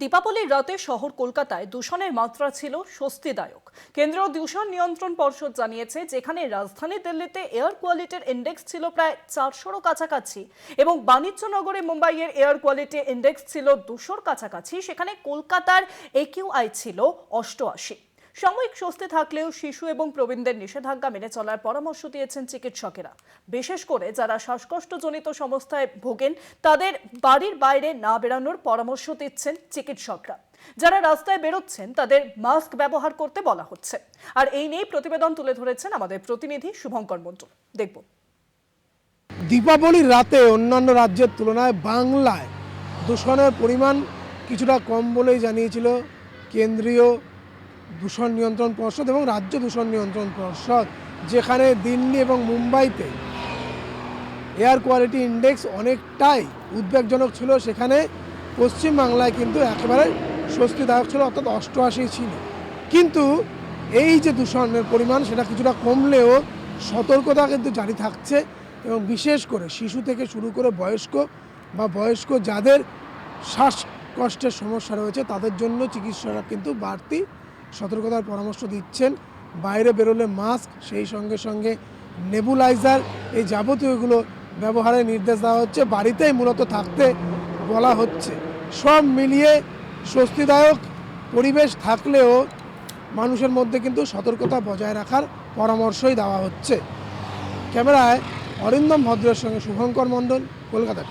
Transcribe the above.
দীপাবলির রাতে শহর কলকাতায় দূষণের মাত্রা ছিল স্বস্তিদায়ক। কেন্দ্রীয় দূষণ নিয়ন্ত্রণ পর্ষদ জানিয়েছে, যেখানে রাজধানী দিল্লিতে এয়ার কোয়ালিটির ইন্ডেক্স ছিল প্রায় চারশোরও কাছাকাছি এবং বাণিজ্য নগরে মুম্বাইয়ের এয়ার কোয়ালিটি ইন্ডেক্স ছিল দুশোর কাছাকাছি। সেখানে কলকাতার একিউআই ছিল অষ্টআশি। সাময়িক স্বস্তি থাকলেও শিশু এবং প্রবীণদের নিষেধাজ্ঞা মেনে চলার পরামর্শ দিয়েছেন চিকিৎসকেরা। বিশেষ করে যারা শ্বাসকষ্টজনিত সমস্যায় ভোগেন, তাদের বাড়ির বাইরে না বেরানোর পরামর্শ দিচ্ছেন চিকিৎসকরা। যারা রাস্তায় বেরোচ্ছেন, তাদের মাস্ক ব্যবহার করতে বলা হচ্ছে। আর এই নিয়ে প্রতিবেদন তুলে ধরেছেন আমাদের প্রতিনিধি শুভঙ্কর মণ্ডল। দেখব। দীপাবলির রাতে অন্যান্য রাজ্যের তুলনায় বাংলায় দূষণের পরিমাণ কিছুটা কম বলেই জানিয়েছিল কেন্দ্রীয় দূষণ নিয়ন্ত্রণ পর্ষদ এবং রাজ্য দূষণ নিয়ন্ত্রণ পর্ষদ, যেখানে দিল্লি এবং মুম্বাইতে এয়ার কোয়ালিটি ইন্ডেক্স অনেকটাই উদ্বেগজনক ছিল, সেখানে পশ্চিমবাংলায় কিন্তু একেবারে স্বস্তিদায়ক ছিল, অর্থাৎ অষ্টআশি ছিল। কিন্তু এই যে দূষণের পরিমাণ, সেটা কিছুটা কমলেও সতর্কতা কিন্তু জারি থাকছে এবং বিশেষ করে শিশু থেকে শুরু করে বয়স্ক বা বয়স্ক যাদের শ্বাসকষ্টের সমস্যা রয়েছে, তাদের জন্য চিকিৎসকরা কিন্তু বাড়তি সতর্কতার পরামর্শ দিচ্ছেন। বাইরে বেরোলে মাস্ক, সেই সঙ্গে সঙ্গে নেবুলাইজার। এই যাবতীয়গুলো ব্যবহারের নির্দেশ দেওয়া হচ্ছে। বাড়িতেই মূলত থাকতে বলা হচ্ছে। সব মিলিয়ে স্বস্তিদায়ক পরিবেশ থাকলেও মানুষের মধ্যে কিন্তু সতর্কতা বজায় রাখার পরামর্শই দেওয়া হচ্ছে। ক্যামেরায় অরিন্দম ভদ্রের সঙ্গে শুভঙ্কর মণ্ডল, কলকাতা